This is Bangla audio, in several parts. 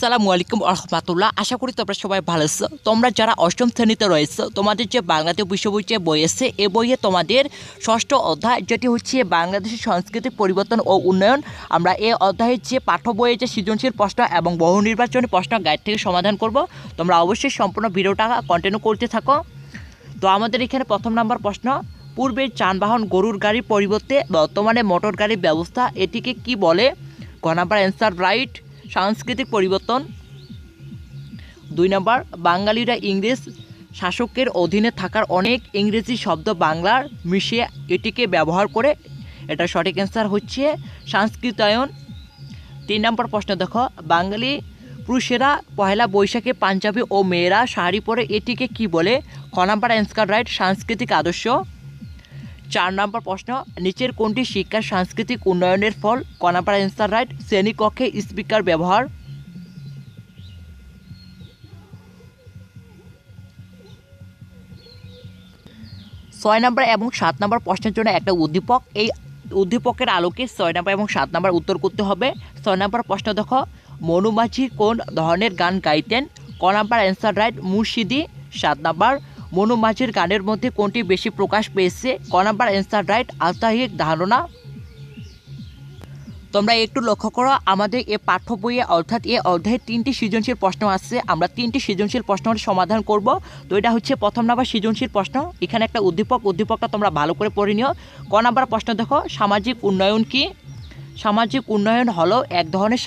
আসসালামু আলাইকুম রহমতুল্লাহ আশা করি তোমরা সবাই ভালো আছো। তোমরা যারা অষ্টম শ্রেণীতে রয়েছে, তোমাদের যে বাংলাদেশ বিশ্ববিদ্যালয় যে বই আছে, এ বইয়ে তোমাদের ষষ্ঠ অধ্যায়, যেটি হচ্ছে বাংলাদেশের সংস্কৃতি পরিবর্তন ও উন্নয়ন। আমরা এই অধ্যায়ের যে পাঠ্য বইয়ে যে সৃজনশীল প্রশ্ন এবং বহু নির্বাচনী প্রশ্ন গাইড থেকে সমাধান করব। তোমরা অবশ্যই সম্পূর্ণ ভিডিওটা কন্টিনিউ করতে থাকো। তো আমাদের এখানে প্রথম নাম্বার প্রশ্ন, পূর্বে যানবাহন, গরুর গাড়ির পরিবর্তে বর্তমানে মোটর গাড়ির ব্যবস্থা, এটিকে কি বলে? ক নাম্বার অ্যান্সার রাইট সাংস্কৃতিক পরিবর্তন। দুই নম্বর, বাঙালিরা ইংরেজ শাসকের অধীনে থাকার অনেক ইংরেজি শব্দ বাংলার মিশিয়ে এটিকে ব্যবহার করে। এটা সঠিক অ্যান্সার হচ্ছে সংস্কৃতায়ন। তিন নম্বর প্রশ্ন, দেখো, বাঙালি পুরুষেরা পহেলা বৈশাখে পাঞ্জাবি ও মেয়েরা শাড়ি পরে এটিকে কি বলে? খ নাম্বার অ্যান্সার রাইট সাংস্কৃতিক আদর্শ। চার নম্বর প্রশ্ন, নিচের কোনটি শিক্ষার সাংস্কৃতিক উন্নয়নের ফল? ক নাম্বার অ্যান্সার রাইট শ্রেণীকক্ষে স্পিকার ব্যবহার। ছয় নম্বর এবং সাত নম্বর প্রশ্নের জন্য একটা উদ্দীপক। এই উদ্দীপকের আলোকে ছয় নম্বর এবং সাত নম্বর উত্তর করতে হবে। ছয় নম্বর প্রশ্ন দেখো মনু মাঝি কোন ধরনের গান গাইতেন? ক নাম্বার অ্যান্সার রাইট, মুর্শিদি। সাত নাম্বার মনু মাঝির গানের মধ্যে কোনটি বেশি প্রকাশ পেয়েছে? ক নাম্বার অ্যান্সার রাইট আস্তাহিক ধারণা। তোমরা একটু লক্ষ্য করো, আমাদের এ পাঠ্য বইয়ে অর্থাৎ এ অধ্যায়ে তিনটি সৃজনশীল প্রশ্ন আসছে আমরা তিনটি সৃজনশীল প্রশ্নের সমাধান করব। তো এটা হচ্ছে প্রথম নাম্বার সৃজনশীল প্রশ্ন। এখানে একটা উদ্দীপক, উদ্দীপকটা তোমরা ভালো করে পড়ে নিও। ক নাম্বার প্রশ্ন দেখো, সামাজিক উন্নয়ন কি? সামাজিক উন্নয়ন হলো এক ধরনের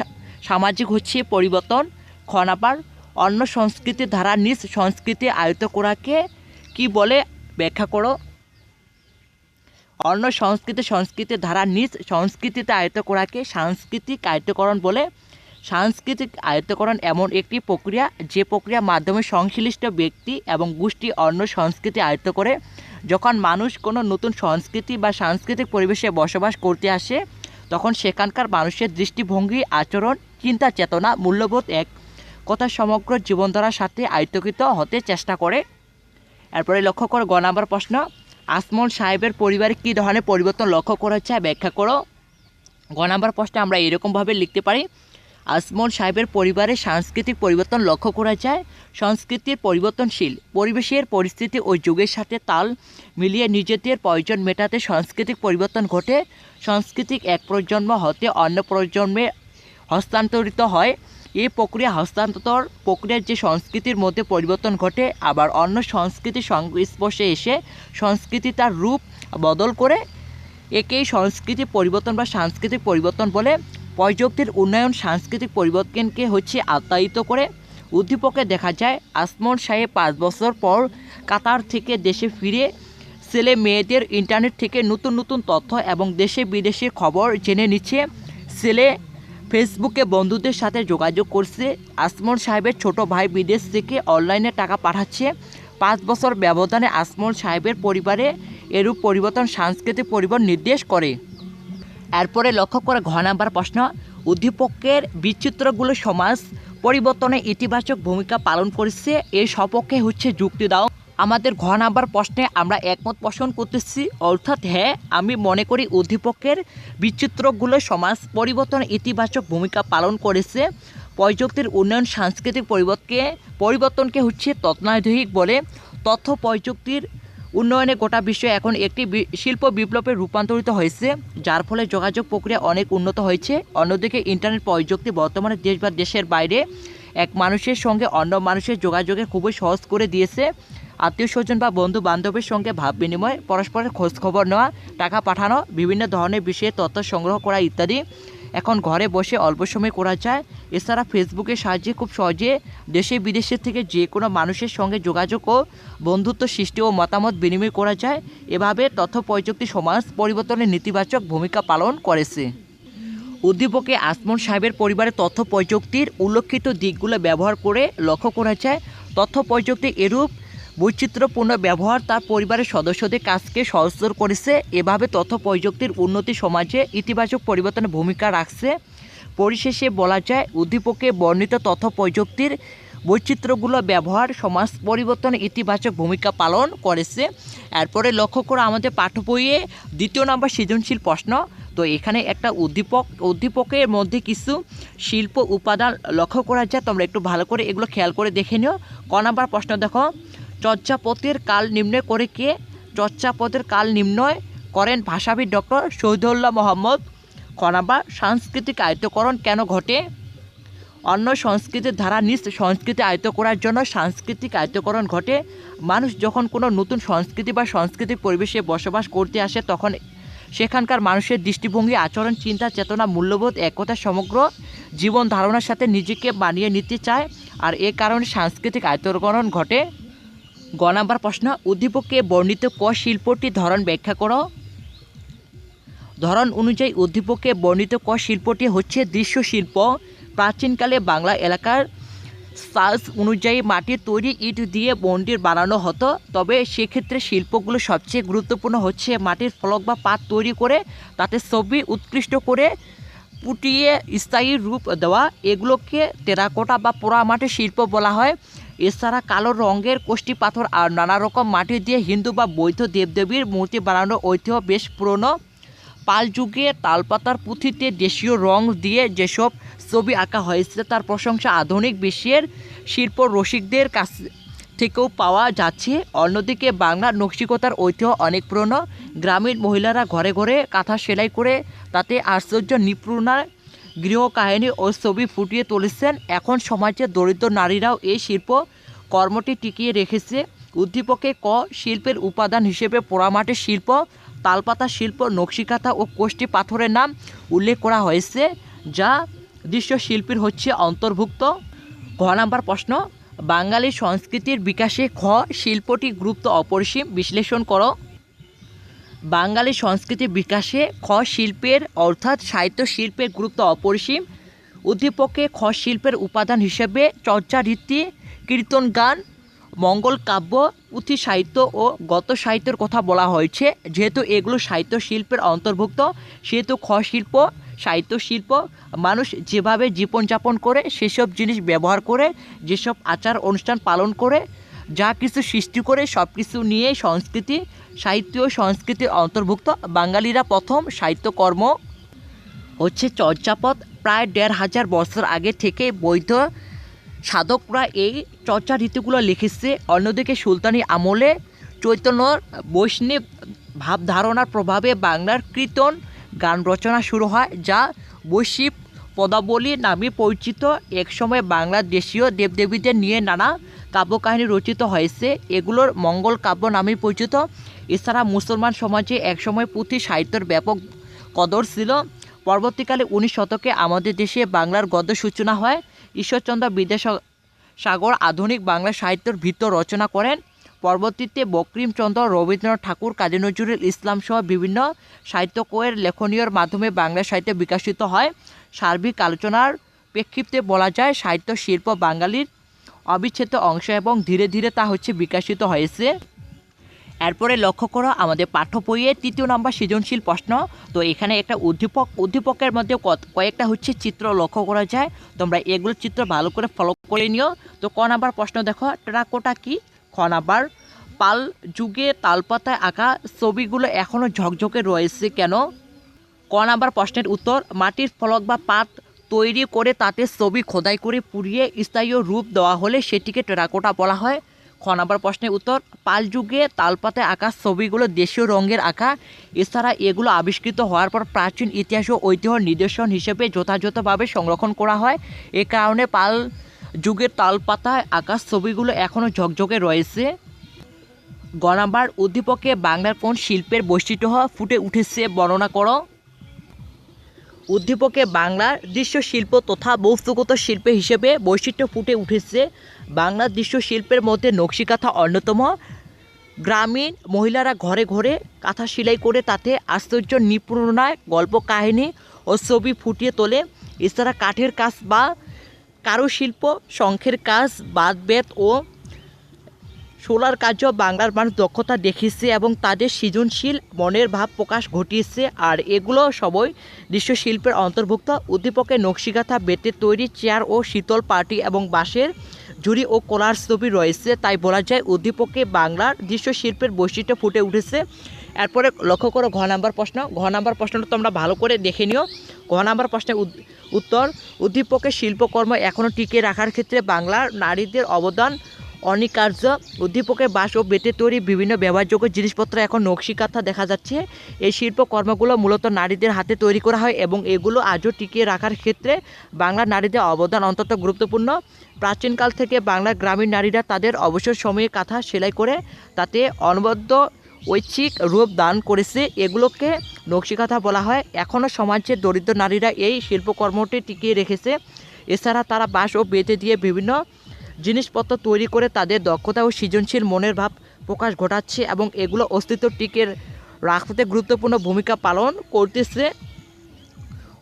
সামাজিক হচ্ছে পরিবর্তন। খ নাম্বার অন্য সংস্কৃতির ধারা নিজ সংস্কৃতি আয়ত্ত করাকে কি বলে? ব্যাখ্যা করো। অন্য সংস্কৃতি সংস্কৃতির ধারা নিজ সংস্কৃতিতে আয়ত্ত করাকে সাংস্কৃতিক আয়ত্তকরণ বলে। সাংস্কৃতিক আয়ত্তকরণ এমন একটি প্রক্রিয়া, যে প্রক্রিয়ার মাধ্যমে সংশ্লিষ্ট ব্যক্তি এবং গোষ্ঠী অন্য সংস্কৃতি আয়ত্ত করে। যখন মানুষ কোনো নতুন সংস্কৃতি বা সাংস্কৃতিক পরিবেশে বসবাস করতে আসে, তখন সেখানকার মানুষের দৃষ্টিভঙ্গি, আচরণ চিন্তা চেতনা মূল্যবোধ এক। কথা সমগ্র জীবনধারার সাথে আয়ত্তকৃত হতে চেষ্টা করে। এরপরে লক্ষ্য করো, গ নাম্বার প্রশ্ন, আসমন সাহেবের পরিবারে কী ধরনের পরিবর্তন লক্ষ্য করা হচ্ছে ব্যাখ্যা করো। গ নাম্বার প্রশ্নে আমরা এরকমভাবে লিখতে পারি, আসমন সাহেবের পরিবারে সাংস্কৃতিক পরিবর্তন লক্ষ্য করা যায়। সংস্কৃতির পরিবর্তনশীল, পরিবেশের পরিস্থিতি ও যুগের সাথে তাল মিলিয়ে নিজেদের প্রয়োজন মেটাতে সাংস্কৃতিক পরিবর্তন ঘটে। সাংস্কৃতিক এক প্রজন্ম হতে অন্য প্রজন্মে হস্তান্তরিত হয়। এই প্রক্রিয়া হস্তান্তর প্রক্রিয়ার যে সংস্কৃতির মধ্যে পরিবর্তন ঘটে, আবার অন্য সংস্কৃতির সংস্পর্শে এসে সংস্কৃতি তার রূপ বদল করে একেই সংস্কৃতি পরিবর্তন বা সাংস্কৃতিক পরিবর্তন বলে। প্রযুক্তির উন্নয়ন সাংস্কৃতিক পরিবর্তনকে হচ্ছে আত্মায়িত করে উদ্দীপকে দেখা যায়। আসমন সাহেব পাঁচ বছর পর কাতার থেকে দেশে ফিরে ছেলে মেয়েদের ইন্টারনেট থেকে নতুন নতুন তথ্য এবং দেশে বিদেশে খবর জেনে নিচ্ছে। ছেলে ফেসবুকে বন্ধুদের সাথে যোগাযোগ করছে। আসমন সাহেবের ছোট ভাই বিদেশ থেকে অনলাইনে টাকা পাঠাচ্ছে। পাঁচ বছর ব্যবধানে আসমন সাহেবের পরিবারে এরূপ পরিবর্তন, সাংস্কৃতিক পরিবর্তন নির্দেশ করে। এরপরে লক্ষ্য করে ঘ নাম্বার প্রশ্ন, উদ্দীপকের বিচিত্রগুলো সমাজ পরিবর্তনে ইতিবাচক ভূমিকা পালন করেছে, এর সপক্ষে হচ্ছে যুক্তি দাও। আমাদের ঘ নাম্বার প্রশ্নে আমরা একমত পোষণ করতেছি। অর্থাৎ হ্যাঁ আমি মনে করি উদ্দীপকের বিচিত্রগুলো সমাজ পরিবর্তনে ইতিবাচক ভূমিকা পালন করেছে। প্রযুক্তির উন্নয়ন, সাংস্কৃতিক পরিবর্তনকে পরিবর্তনকে হচ্ছে তত্ত্বাবধায়ক বলে। তথ্য প্রযুক্তির উন্নয়নে গোটা বিশ্ব এখন একটি শিল্প বিপ্লবে রূপান্তরিত হয়েছে, যার ফলে যোগাযোগ প্রক্রিয়া অনেক উন্নত হয়েছে। অন্যদিকে ইন্টারনেট প্রযুক্তি বর্তমানে দেশ বা দেশের বাইরে এক মানুষের সঙ্গে অন্য মানুষের যোগাযোগে খুবই সহজ করে দিয়েছে। আত্মীয় স্বজন বা বন্ধু বান্ধবের সঙ্গে ভাব বিনিময়, পরস্পরের খোঁজ খবর নেওয়া, টাকা পাঠানো, বিভিন্ন ধরনের বিষয়ে তথ্য সংগ্রহ করা ইত্যাদি। এখন ঘরে বসে অল্প সময় করা যায়। এছাড়া ফেসবুকের সাহায্যে খুব সহজে দেশে বিদেশের থেকে যে কোনো মানুষের সঙ্গে যোগাযোগ ও বন্ধুত্ব সৃষ্টি ও মতামত বিনিময় করা যায়। এভাবে তথ্য প্রযুক্তি সমাজ পরিবর্তনে নেতিবাচক ভূমিকা পালন করেছে। উদ্দীপকে আসমন সাহেবের পরিবারের তথ্য প্রযুক্তির উল্লেখিত দিকগুলো ব্যবহার করে লক্ষ্য করা যায়। তথ্য প্রযুক্তি এরূপ বৈচিত্র্যপূর্ণ ব্যবহার তার পরিবারের সদস্যদের কাজকে সহজতর করেছে। এভাবে তথ্য প্রযুক্তির উন্নতি সমাজে ইতিবাচক পরিবর্তনে ভূমিকা রাখছে। পরিশেষে বলা যায়, উদ্দীপকে বর্ণিত তথ্য প্রযুক্তির বৈচিত্র্যগুলো ব্যবহার সমাজ পরিবর্তনে ইতিবাচক ভূমিকা পালন করেছে। এরপরে লক্ষ্য করে, আমাদের পাঠ্য বইয়ে দ্বিতীয় নম্বর সৃজনশীল প্রশ্ন। তো এখানে একটা উদ্দীপক, উদ্দীপকের মধ্যে কিছু শিল্প উপাদান লক্ষ্য করা যায়। তোমরা একটু ভালো করে এগুলো খেয়াল করে দেখে নিও। ক নাম্বার প্রশ্ন দেখো। চর্যাপদের কাল নির্ণয় করে কে? চর্যাপদের কাল নির্ণয় করেন ভাষাবিদ ডক্টর শহীদুল্লাহ মোহাম্মদ। খ নাম্বার, সাংস্কৃতিক আয়ত্তকরণ কেন ঘটে? অন্য সংস্কৃতির ধারা নিজ সংস্কৃতি আয়ত্ত করার জন্য সাংস্কৃতিক আয়ত্তকরণ ঘটে। মানুষ যখন কোনো নতুন সংস্কৃতি বা সাংস্কৃতিক পরিবেশে বসবাস করতে আসে, তখন সেখানকার মানুষের দৃষ্টিভঙ্গি, আচরণ, চিন্তা, চেতনা, মূল্যবোধ, একতা, সমগ্র জীবন ধারণার সাথে নিজেকে মানিয়ে নিতে চায়। আর এ কারণে সাংস্কৃতিক আয়ত্তকরণ ঘটে। গ নাম্বার প্রশ্ন উদ্দীপকে বর্ণিত ক শিল্পটি? ধরন ব্যাখ্যা করো। ধরন অনুযায়ী উদ্দীপকে বর্ণিত ক শিল্পটি হচ্ছে দৃশ্য শিল্প। প্রাচীনকালে বাংলা এলাকার সাজ অনুযায়ী মাটির তৈরি, ইট দিয়ে মন্দির বানানো হতো। তবে সেক্ষেত্রে শিল্পগুলো সবচেয়ে গুরুত্বপূর্ণ হচ্ছে মাটির ফলক বা পাত তৈরি করে, তাতে ছবি উৎকৃষ্ট করে পুটিয়ে স্থায়ী রূপ দেওয়া। এগুলোকে টেরাকোটা বা পোড়ামাটির শিল্প বলা হয়। এছাড়া কালো রঙের কোষ্টি পাথর আর নানা রকম মাটি দিয়ে হিন্দু বা বৌদ্ধ দেবদেবীর মূর্তি বানানোর ঐতিহ্য বেশ পুরনো। পাল যুগে তালপাতার পুঁথিতে দেশীয় রং দিয়ে যেসব ছবি আঁকা হয়েছে তার প্রশংসা আধুনিক বিশ্বের শিল্প রসিকদের কাছ থেকেও পাওয়া যাচ্ছে। অন্যদিকে বাংলার নকশিকতার ঐতিহ্য অনেক পুরনো। গ্রামীণ মহিলারা ঘরে ঘরে কাঁথা সেলাই করে তাতে আশ্চর্য নিপুণার গৃহ কাহিনী ও ছবি ফুটিয়ে তুলেছেন। এখন সমাজে দরিদ্র নারীরাও এই শিল্প কর্মটি টিকিয়ে রেখেছে। উদ্দীপকে ক শিল্পের উপাদান হিসেবে পোড়ামাটির শিল্প, তালপাতা শিল্প, নকশিকাঁথা ও কোষ্ঠী পাথরের নাম উল্লেখ করা হয়েছে, যা দৃশ্য শিল্পীর হচ্ছে অন্তর্ভুক্ত। ঘ নাম্বার প্রশ্ন, বাঙালি সংস্কৃতির বিকাশে খ শিল্পটি গুরুত্ব অপরিসীম। বিশ্লেষণ করো। বাঙালি সংস্কৃতির বিকাশে খ শিল্পের, অর্থাৎ সাহিত্য শিল্পের গুরুত্ব অপরিসীম। উদ্দীপকে খ শিল্পের উপাদান হিসেবে চর্চা রীতি, কীর্তন গান, মঙ্গল কাব্য, পুঁথি সাহিত্য ও গত সাহিত্যের কথা বলা হয়েছে। যেহেতু এগুলো সাহিত্য শিল্পের অন্তর্ভুক্ত, সেহেতু খ শিল্প, সাহিত্য শিল্প মানুষ যেভাবে জীবনযাপন করে, সেসব জিনিস ব্যবহার করে, যেসব আচার অনুষ্ঠান পালন করে, যা কিছু সৃষ্টি করে সব কিছু নিয়ে সংস্কৃতি সাহিত্য ও সংস্কৃতির অন্তর্ভুক্ত। বাঙালিরা প্রথম সাহিত্যকর্ম হচ্ছে চর্যাপদ প্রায় দেড় হাজার বছর আগে থেকে বৈধ সাধকরা এই চর্চা রীতিগুলো লিখেছে। অন্যদিকে সুলতানি আমলে চৈতন্যর বৈষ্ণব ভাবধারণার প্রভাবে বাংলার কীর্তন গান রচনা শুরু হয়, যা বৈশ্বিক পদাবলী নামে পরিচিত। একসময় বাংলাদেশীয় দেবদেবীদের নিয়ে নানা কাব্যকাহিনী রচিত হয়েছে। এগুলোর মঙ্গল কাব্য নামে পরিচিত। এছাড়া মুসলমান সমাজে একসময় পুঁথি সাহিত্যের ব্যাপক কদর ছিল। পরবর্তীকালে উনিশ শতকে আমাদের দেশে বাংলার গদ্য সূচনা হয়। ঈশ্বরচন্দ্র বিদ্যাসাগর আধুনিক বাংলা সাহিত্যের ভিত্ত রচনা করেন। পরবর্তীতে বঙ্কিমচন্দ্র রবীন্দ্রনাথ ঠাকুর, কাজী নজরুল ইসলাম সহ বিভিন্ন সাহিত্যকয়ের লেখনীয়র মাধ্যমে বাংলা সাহিত্য বিকশিত হয়। সার্বিক আলোচনার প্রেক্ষিতে বলা যায়, সাহিত্য শিল্প বাঙালির অবিচ্ছেদ্য অংশ এবং ধীরে ধীরে তা হচ্ছে বিকাশিত হয়েছে। এরপরে লক্ষ্য করো, আমাদের পাঠ্য বইয়ের তৃতীয় নম্বর সৃজনশীল প্রশ্ন। তো এখানে একটা উদ্দীপক, উদ্দীপকের মধ্যে কয়েকটা হচ্ছে চিত্র লক্ষ্য করা যায়। তোমরা এগুলো চিত্র ভালো করে ফলো করে নিও। তো ক নাম্বার প্রশ্ন দেখো, টেরাকোটা কি? খ নাম্বার, পাল যুগে তালপাতায় আঁকা ছবিগুলো এখনও ঝকঝকে রয়েছে কেন? ক নাম্বার প্রশ্নের উত্তর, মাটির ফলক বা পাত তৈরি করে তাতে ছবি খোদাই করে পুড়িয়ে স্থায়ী রূপ দেওয়া হলে সেটিকে টেরাকোটা বলা হয়। খ নাম্বার প্রশ্নের উত্তর, পাল যুগে তালপাতায় আঁকা ছবিগুলো দেশীয় রঙের আঁকা। এছাড়া এগুলো আবিষ্কৃত হওয়ার পর প্রাচীন ইতিহাস ও ঐতিহ্য নিদর্শন হিসেবে যথাযথভাবে সংরক্ষণ করা হয়। এ কারণে পাল যুগের তালপাতায় আঁকা ছবিগুলো এখনও ঝকঝকে রয়েছে। গ নাম্বার, উদ্দীপকে বাংলার কোন শিল্পের বৈশিষ্ট্য ফুটে উঠেছে বর্ণনা করো। উদ্দীপকে বাংলার দৃশ্য শিল্প তথা বস্তুগত শিল্প হিসেবে বৈশিষ্ট্য ফুটে উঠেছে। বাংলার দৃশ্য শিল্পের মধ্যে নকশিকাঁথা অন্যতম। গ্রামীণ মহিলারা ঘরে ঘরে কাঁথা সেলাই করে তাতে আশ্চর্য নিপুণায় গল্প কাহিনী ও ছবি ফুটিয়ে তোলে। এছাড়া কাঠের কাজ বা কারুশিল্প, শঙ্খের কাজ বাদ বেত ও সোলার কার্য বাংলার মানুষ দক্ষতা দেখিয়েছে এবং তাদের সৃজনশীল মনের ভাব প্রকাশ ঘটিয়েছে। আর এগুলো সবই দৃশ্যশিল্পের অন্তর্ভুক্ত। উদ্দীপকের নকশিকাথা, বেতের তৈরি চেয়ার ও শীতল পার্টি এবং বাঁশের ঝুড়ি ও কোলার ছবি রয়েছে। তাই বলা যায়, উদ্দীপকে বাংলার দৃশ্যশিল্পের বৈশিষ্ট্য ফুটে উঠেছে। এরপরে লক্ষ্য করো ঘ নাম্বার প্রশ্ন। ঘ নাম্বার প্রশ্নটা তোমরা ভালো করে দেখে নিও। ঘ নাম্বার প্রশ্নের উত্তর, উদ্দীপকের শিল্পকর্ম এখনও টিকিয়ে রাখার ক্ষেত্রে বাংলার নারীদের অবদান অনিকার্য। উদ্দীপকের বাঁশ ও বেতে তৈরি বিভিন্ন ব্যবহারযোগ্য জিনিসপত্র এখন নকশিকাথা দেখা যাচ্ছে। এই শিল্পকর্মগুলো মূলত নারীদের হাতে তৈরি করা হয় এবং এগুলো আজও টিকিয়ে রাখার ক্ষেত্রে বাংলার নারীদের অবদান অন্তত গুরুত্বপূর্ণ। প্রাচীনকাল থেকে বাংলার গ্রামীণ নারীরা তাদের অবসর সময়ে কাঁথা সেলাই করে তাতে অনবদ্য ঐচ্ছিক রূপ দান করেছে। এগুলোকে নকশিকাথা বলা হয়। এখনও সমাজের দরিদ্র নারীরা এই শিল্পকর্মটি টিকিয়ে রেখেছে। এছাড়া তারা বাঁশ ও বেতে দিয়ে বিভিন্ন জিনিসপত্র তৈরি করে তাদের দক্ষতা ও সৃজনশীল মনের ভাব প্রকাশ ঘটাচ্ছে এবং এগুলো অস্তিত্ব টিকে রাখতে গুরুত্বপূর্ণ ভূমিকা পালন করতেছে।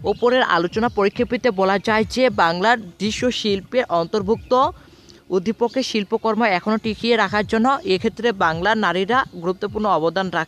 ওপরের আলোচনা পরিপ্রেক্ষিতে বলা যায় যে বাংলার দৃশ্য শিল্পের অন্তর্ভুক্ত উদ্দীপকের শিল্পকর্ম এখনও টিকিয়ে রাখার জন্য এক্ষেত্রে বাংলার নারীরা গুরুত্বপূর্ণ অবদান রাখছে।